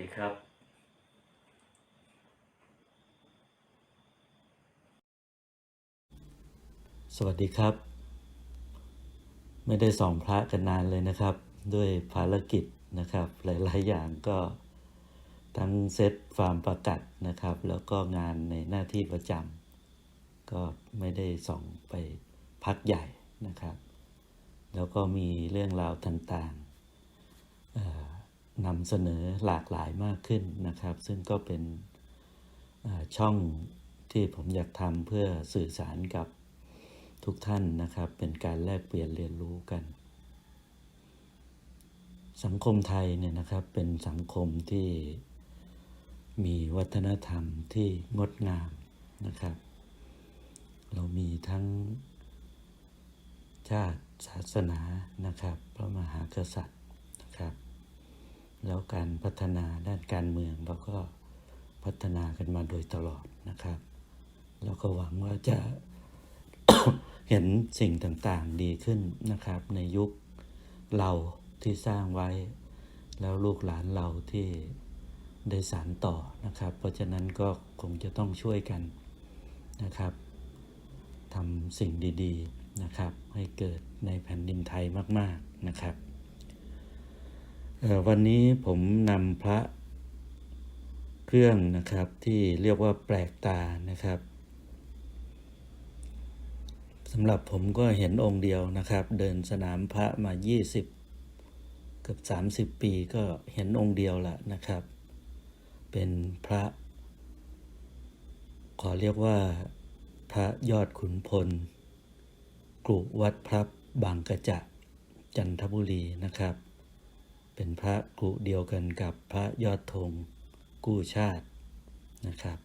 ดีครับสวัสดีครับ ไม่ได้ส่องพระกันนานเลยนะครับ ด้วยภารกิจนะครับ หลาย ๆ อย่างก็ทั้งเซตฟาร์มประกัดนะครับ แล้วก็งานในหน้าที่ประจำก็ไม่ได้ส่องไปพักใหญ่นะครับ แล้วก็มีเรื่องราวต่างๆ นำเสนอหลากหลายมากขึ้นนะครับ ซึ่งก็เป็นช่องที่ผมอยากทำเพื่อสื่อสารกับทุกท่านนะครับ เป็นการแลกเปลี่ยนเรียนรู้กัน สังคมไทยเนี่ยนะครับเป็นสังคมที่มีวัฒนธรรมที่งดงามนะครับ เรามีทั้งชาติศาสนานะครับ พระมหากษัตริย์ แล้วการพัฒนาด้านการเมืองเราก็พัฒนากันมาโดยตลอดนะครับแล้วก็หวังว่าจะเห็นสิ่งต่างๆดีขึ้นนะครับ ในยุคเราที่สร้างไว้ แล้วลูกหลานเราที่ได้สานต่อนะครับ เพราะฉะนั้นก็คงจะต้องช่วยกันนะครับทำสิ่งดี ๆนะครับ ให้เกิดในแผ่นดินไทยมาก ๆนะครับ วันนี้ผมนำพระเครื่องนะครับที่เรียกว่าแปลกตานะครับสำหรับผมก็เห็นองค์เดียวนะครับ เดินสนามพระมา 20 เกือบ30 ปีก็เห็นองค์เดียวละนะครับ เป็นพระ ขอเรียกว่าพระยอดขุนพลกรุวัดพระบางกระจะจันทบุรีนะครับ เป็นพระกุเดียวกันกับพระยอดธงกู้ชาตินะครับ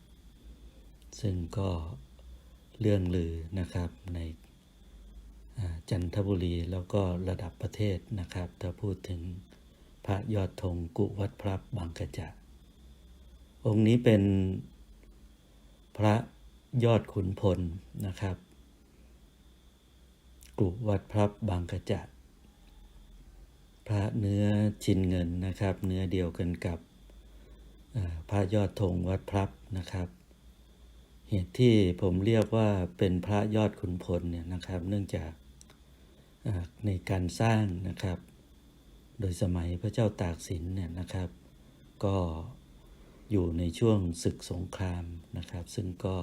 ซึ่งก็เรื่องลือนะครับในจันทบุรีแล้วก็ระดับประเทศนะครับ ถ้าพูดถึงพระยอดธงกุวัดพระบางกระจะองค์นี้เป็นพระยอดขุนพลนะครับ กุวัดพระบางกระจะ พระเนื้อชินเงินนะครับ เนื้อเดียวกันกับพระยอดธงวัดพรับนะครับ เหตุที่ผมเรียกว่าเป็นพระยอดขุนพลเนี่ยนะครับ เนื่องจากในการสร้างนะครับ โดยสมัยพระเจ้าตากสินเนี่ยนะครับ ก็อยู่ในช่วงศึกสงครามนะครับ ซึ่งก็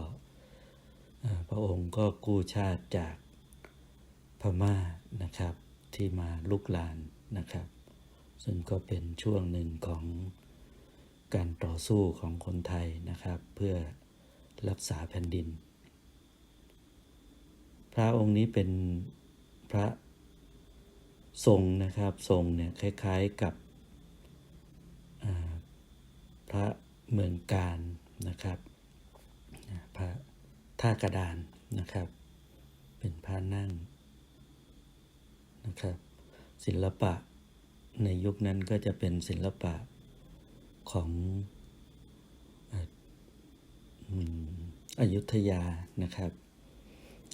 พระองค์ก็กู้ชาติจากพม่านะครับที่มาลุกลาน นะครับ ซึ่งก็เป็นช่วงหนึ่งของการต่อสู้ของคนไทยนะครับ เพื่อรักษาแผ่นดิน พระองค์นี้เป็นพระทรงนะครับทรงเนี่ยคล้ายๆกับพระเมืองการนะครับพระท่ากระดานนะครับ เป็นพระนั่งนะครับ ศิลปะในยุคนั้นก็จะเป็นศิลปะของอ่ออืมอยุธยานะครับ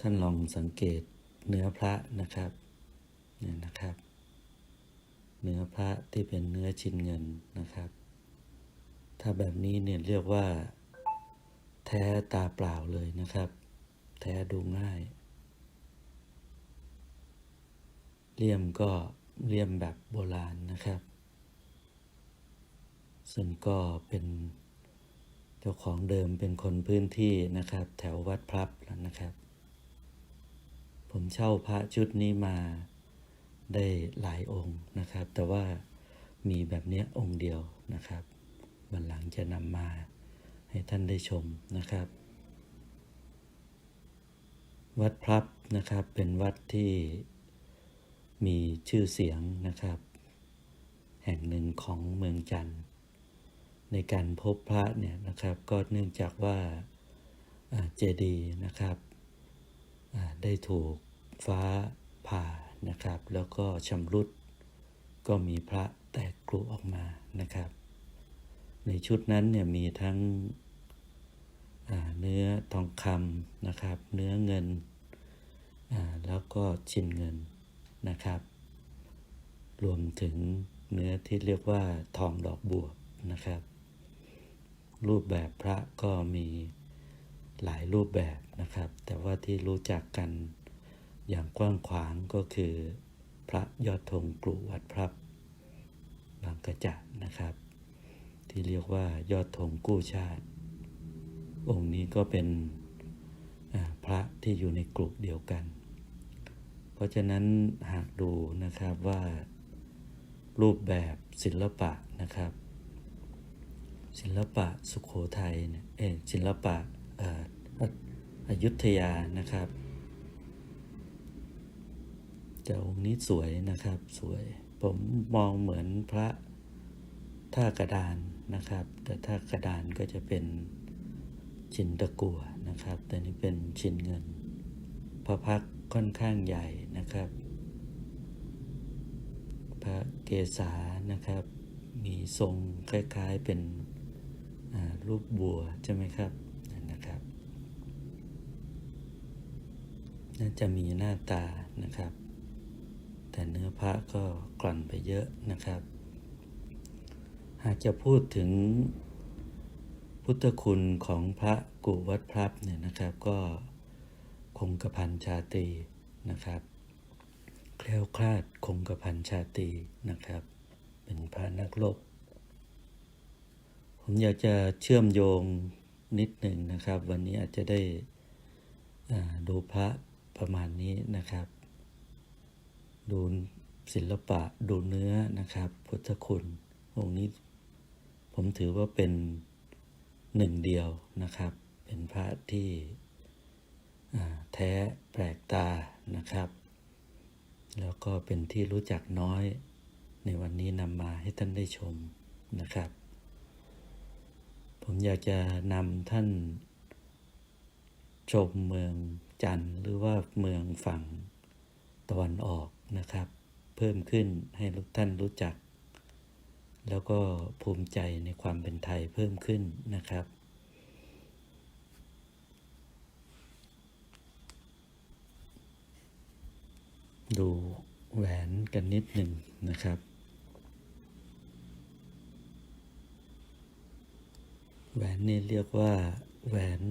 ท่านลองสังเกตเนื้อพระนะครับเนี่ยนะครับ เนื้อพระที่เป็นเนื้อชินเงินนะครับ ถ้าแบบนี้เนี่ยเรียกว่า แท้ตาเปล่าเลยนะครับ แท้ดูง่าย เลี่ยมก็เลี่ยมแบบโบราณนะครับ ซึ่งก็เป็นเจ้าของเดิมเป็นคนพื้นที่นะครับ แถววัดพลับแล้วนะครับ ผมเช่าพระชุดนี้มาได้หลายองค์นะครับ แต่ว่ามีแบบเนี้ยองค์เดียวนะครับ วันหลังจะนำมาให้ท่านได้ชมนะครับ วัดพลับนะครับเป็นวัดที่ มีชื่อเสียงนะครับ แห่งหนึ่งของเมืองจันทร์ ในการพบพระเนี่ยนะครับก็เนื่องจากว่าเจดีนะครับได้ถูกฟ้าผ่านะครับ แล้วก็ชำรุด ก็มีพระแตกกรุออกมานะครับ ในชุดนั้นเนี่ยมีทั้งเนื้อทองคำนะครับ เนื้อเงิน แล้วก็ชินเงิน นะครับ รวมถึงเนื้อที่เรียกว่าทองดอกบัวนะครับ รูปแบบพระก็มีหลายรูปแบบนะครับ แต่ว่าที่รู้จักกันอย่างกว้างขวางก็คือ พระยอดธงกรุวัดพระบางกระจัดนะครับ ที่เรียกว่ายอดธงกู้ชาติ องค์นี้ก็เป็นพระที่อยู่ในกลุ่มเดียวกัน เพราะฉะนั้นหากดูนะครับว่า รูปแบบศิลปะนะครับ ศิลปะสุขโขทัยเนี่ยเออศิลปะอยุธยานะครับแต่องค์นี้สวยนะครับสวยผมมองเหมือนพระท่ากระดานนะครับ แต่ท่ากระดานก็จะเป็นชินตะกัวนะครับ แต่นี่เป็นชินเงินพระพักค่อนข้างใหญ่ นะครับ พระเกศานะครับ มีทรงคล้ายๆเป็นรูปบัวใช่ไหมครับนะครับ น่าจะมีหน้าตานะครับ แต่เนื้อพระก็กลั่นไปเยอะนะครับ หากจะพูดถึงพุทธคุณของพระกุวัดพลับเนี่ยนะครับ ก็คงกระพันชาตรีนะครับ คล้วคลาดคงกระพันชาตรีนะครับ เป็นพระนักรบผมอยากจะเชื่อมโยงนิดหนึ่งนะครับ วันนี้อาจจะได้อ่าดูพระประมาณนี้นะครับ ดูศิลปะดูเนื้อนะครับ พุทธคุณองค์นี้ผมถือว่าเป็นหนึ่งเดียวนะครับ เป็นพระที่แท้แปลกตานะครับ แล้วก็เป็นที่รู้จักน้อย ในวันนี้นำมาให้ท่านได้ชมนะครับ ผมอยากจะนำท่าน ชมเมืองจันทร์หรือว่าเมืองฝั่งตะวันออกนะครับ เพิ่มขึ้นให้ท่านรู้จัก แล้วก็ภูมิใจในความเป็นไทยเพิ่มขึ้นนะครับ ดูแหวนกันนิดหนึ่งนะครับ แหวนนี่เรียกว่าแหวน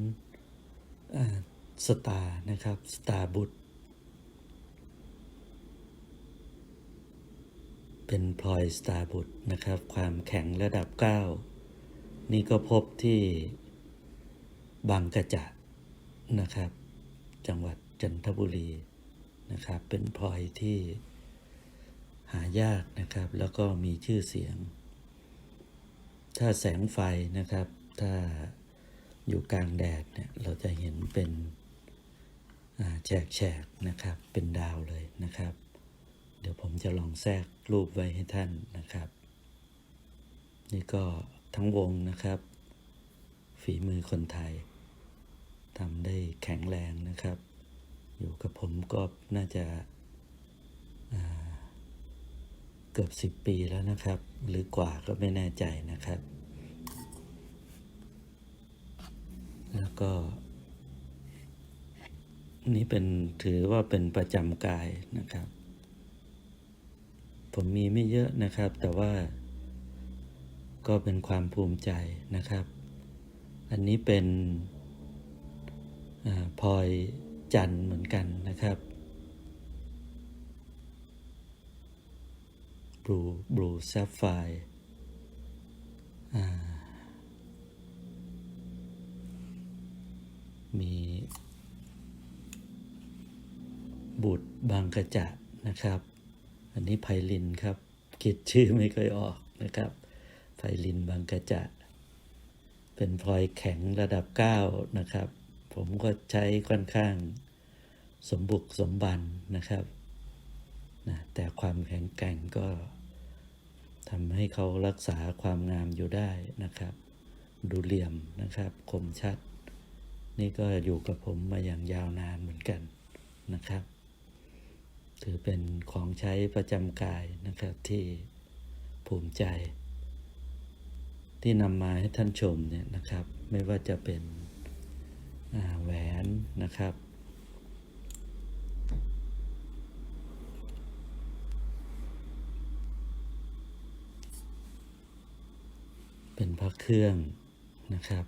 สตาร์นะครับ สตาร์บุตรเป็นพลอยสตาร์บุตรนะครับ ความแข็งระดับ 9 นี่ก็พบที่บางกระจะนะครับ จังหวัดจันทบุรี นะครับ เป็นพลอยที่หายากนะครับ แล้วก็มีชื่อเสียง ถ้าแสงไฟนะครับ ถ้าอยู่กลางแดดเนี่ยเราจะเห็นเป็นแฉกแฉกนะครับ เป็นดาวเลยนะครับ เดี๋ยวผมจะลองแทรกรูปไว้ให้ท่านนะครับ นี่ก็ทั้งวงนะครับ ฝีมือคนไทยทำได้แข็งแรงนะครับ อยู่กับผมก็น่าจะเกือบสิบปีแล้วนะครับ หรือกว่าก็ไม่แน่ใจนะครับ แล้วก็ นี่เป็นถือว่าเป็นประจำกายนะครับ ผมมีไม่เยอะนะครับ แต่ว่าก็เป็นความภูมิใจนะครับ อันนี้เป็นอพลอย จันทร์เหมือนกันนะครับบลูบลูแซฟไฟมี บุตรบางกระจะนะครับ อันนี้ไพลินครับ คิดชื่อไม่เคยออกนะครับ ไพลินบางกระจะเป็นพลอยแข็งระดับ 9 นะครับ ผมก็ใช้ค่อนข้างสมบุกสมบันนะครับนะแต่ความแข็งแกร่งก็ทำให้เขารักษาความงามอยู่ได้นะครับ ดูเหลี่ยมนะครับ คมชัด นี่ก็อยู่กับผมมาอย่างยาวนานเหมือนกันนะครับ ถือเป็นของใช้ประจำกายนะครับที่ภูมิใจ ที่นำมาให้ท่านชมเนี่ยนะครับ ไม่ว่าจะเป็น แหวนนะครับ เป็นพระเครื่องนะครับ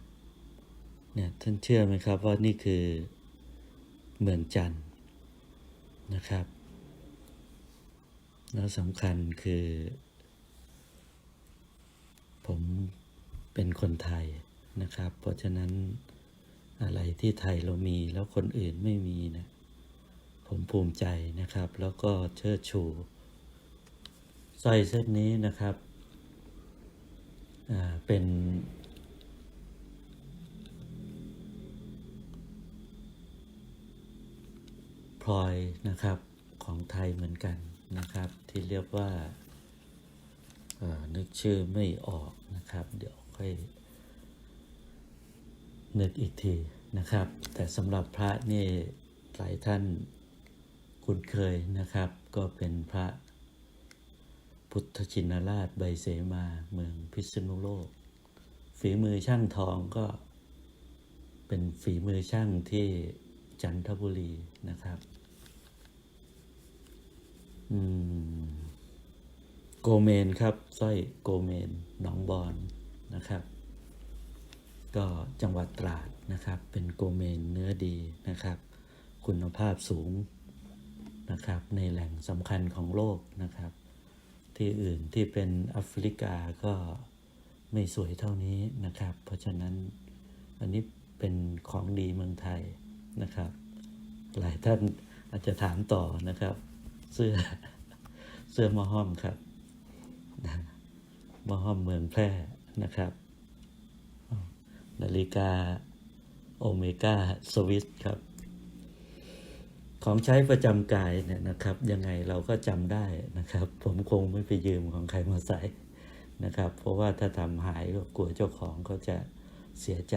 เนี่ยท่านเชื่อไหมครับว่านี่คือเหมืองจันนะครับ แล้วสำคัญคือ ผมเป็นคนไทยนะครับ เพราะฉะนั้น อะไรที่ไทยเรามีแล้วคนอื่นไม่มีนะผมภูมิใจนะครับ แล้วก็เชิดชูสร้อยเส้นนี้นะครับเป็น พลอยนะครับของไทยเหมือนกันนะครับ ที่เรียกว่านึกชื่อไม่ออกนะครับ เดี๋ยวค่อย นึกอีกทีนะครับ แต่สำหรับพระนี่หลายท่านคุ้นเคยนะครับ ก็เป็นพระพุทธชินราชใบเสมาเมืองพิษณุโลก ฝีมือช่างทองก็เป็นฝีมือช่างที่จันทบุรีนะครับอืมโกเมนครับสร้อยโกเมนหนองบอนนะครับ ก็จังหวัดตราดนะครับ เป็นโกเมนเนื้อดีนะครับ คุณภาพสูงนะครับ ในแหล่งสำคัญของโลกนะครับ ที่อื่นที่เป็นแอฟริกาก็ไม่สวยเท่านี้นะครับ เพราะฉะนั้นอันนี้เป็นของดีเมืองไทยนะครับ หลายท่านอาจจะถามต่อนะครับ เสื้อเสื้อมอห้อมครับนะมอห้อมเมืองแพร่นะครับ นาฬิกาโอเมก้าสวิสครับ ของใช้ประจำกายเนี่ยนะครับ ยังไงเราก็จำได้นะครับ ผมคงไม่ไปยืมของใครมาใส่นะครับ เพราะว่าถ้าทำหายก็กลัวเจ้าของก็จะเสียใจ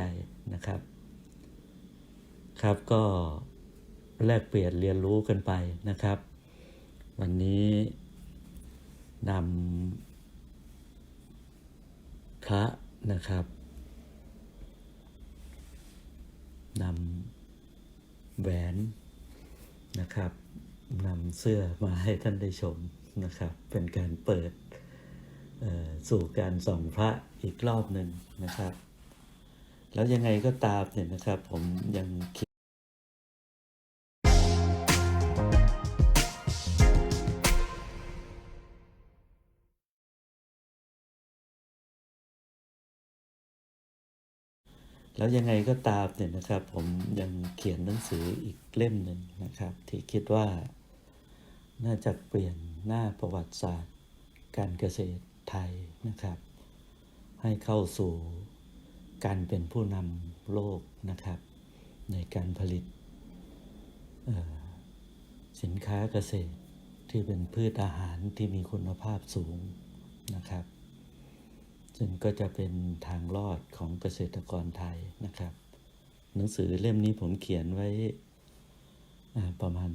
นะครับ ครับก็แลกเปลี่ยนเรียนรู้กันไปนะครับ วันนี้นำพระนะครับนำ แหวนนะครับนำเสื้อมาให้ท่านได้ชมนะครับ เป็นการเปิดสู่การส่องพระอีกรอบหนึ่งนะครับ แล้วยังไงก็ตามเนี่ยนะครับ ผมยังคิด แล้วยังไงก็ตามเนี่ยนะครับ ผมยังเขียนหนังสืออีกเล่มหนึ่งนะครับ ที่คิดว่าน่าจะเปลี่ยนหน้าประวัติศาสตร์ การเกษตรไทยนะครับ ให้เข้าสู่การเป็นผู้นำโลกนะครับ ในการผลิตสินค้าเกษตรที่เป็นพืชอาหารที่มีคุณภาพสูงนะครับ ซึ่งก็จะเป็นทางรอดของเกษตรกรไทยนะครับ หนังสือเล่มนี้ผมเขียนไว้ประมาณ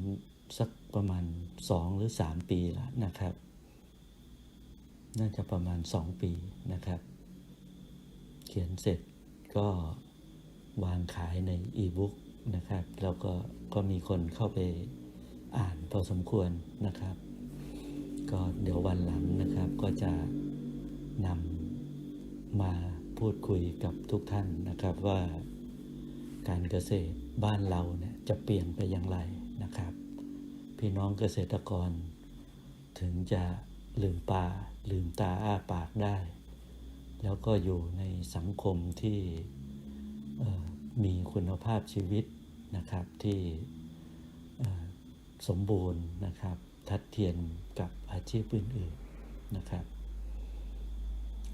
สักประมาณสองหรือสามปีแล้วนะครับ น่าจะประมาณสองปีนะครับ เขียนเสร็จก็วางขายในอีบุ๊กนะครับ แล้วก็ก็มีคนเข้าไปอ่านพอสมควรนะครับ ก็เดี๋ยววันหลังนะครับก็จะนำ มาพูดคุยกับทุกท่านนะครับว่าการเกษตรบ้านเราเนี่ยจะเปลี่ยนไปอย่างไรนะครับ พี่น้องเกษตรกร ถึงจะลืมตาลืมตาอ้าปากได้ แล้วก็อยู่ในสังคมที่มีคุณภาพชีวิตนะครับที่สมบูรณ์นะครับ ทัดเทียมกับอาชีพอื่นๆนะครับ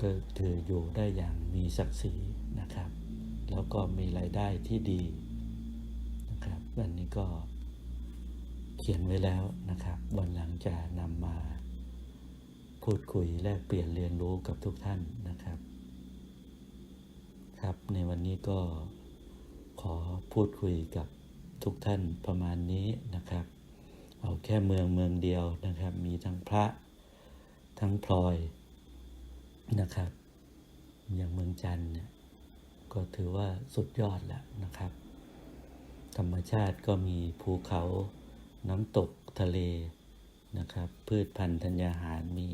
ก็ถืออยู่ได้อย่างมีศักดิ์ศรีนะครับ แล้วก็มีรายได้ที่ดีนะครับอันนี้ก็เขียนไว้แล้วนะครับวันหลังจะนำมาพูดคุยแลกเปลี่ยนเรียนรู้กับทุกท่านนะครับ ครับในวันนี้ก็ขอพูดคุยกับทุกท่านประมาณนี้นะครับ เอาแค่เมืองเมืองเดียวนะครับ มีทั้งพระทั้งพลอย นะครับ อย่างเมืองจันทร์เนี่ยก็ถือว่าสุดยอดแล้วนะครับ ธรรมชาติก็มีภูเขาน้ำตกทะเลนะครับ พืชพันธุ์ธัญญาหารมี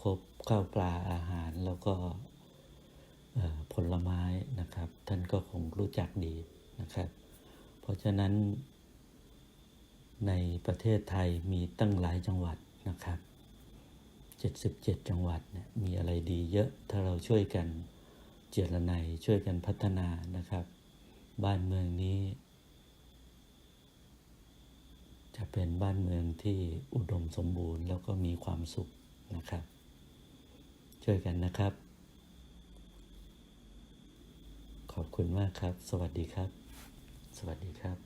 ครบข้าวปลาอาหารแล้วก็ผลไม้นะครับ ท่านก็คงรู้จักดีนะครับ เพราะฉะนั้นในประเทศไทยมีตั้งหลายจังหวัดนะครับ 77 จังหวัดเนี่ยมีอะไรดีเยอะถ้าเราช่วยกันเจรไนยช่วยกันพัฒนานะครับ บ้านเมืองนี้ จะเป็นบ้านเมืองที่อุดมสมบูรณ์แล้วก็มีความสุขนะครับ ช่วยกันนะครับ ขอบคุณมากครับ สวัสดีครับ สวัสดีครับ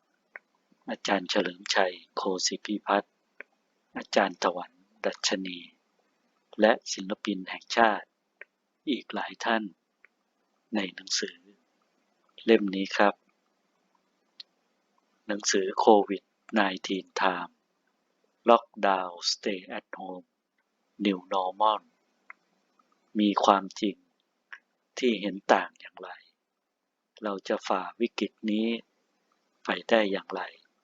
อาจารย์เฉลิมชัยโคสิพิพัฒน์ อาจารย์ถวันดัชนี และศิลปินแห่งชาติ อีกหลายท่าน ในหนังสือ เล่มนี้ครับ หนังสือโควิด -19 Time Lockdown Stay at Home New Normal มีความจริงที่เห็นต่างอย่างไร เราจะฝ่าวิกฤตนี้ไปได้อย่างไร